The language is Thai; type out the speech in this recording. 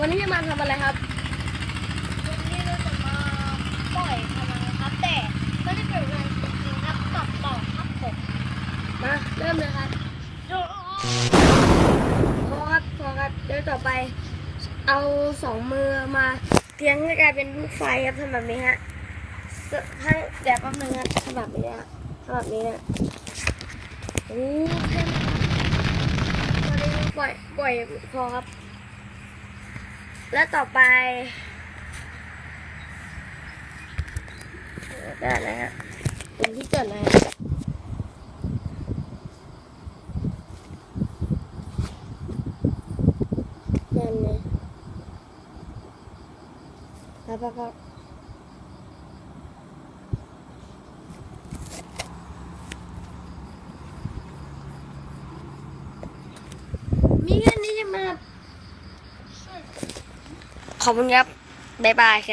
วันนี้จะมาทำอะไรครับ วันนี้เราจะมาปล่อยพลังนะครับ แต่ไม่ได้เป็นพลังจริงๆครับตัดต่อครับผมมาเริ่มเลยครับโอ้พอครับพอครับเดี๋ยวต่อไป เอาสองมือมาเทียงให้กลายเป็นลูกไฟครับทำแบบนี้ฮะสให้เดี๋ยวแป๊บนึงครับทำแบบนี้ฮะทำแบบนี้นะโอ้แค่นี้ตอนนี้ปล่อยปล่อยพอครับ แล้วต่อไปได้แล้วฮะตรงที่เกิดนะฮะนั่นเลยแล้วก็ก็มีแค่นี้ใช่ไหมครับ ขอบคุณครับ บ๊ายบายครับ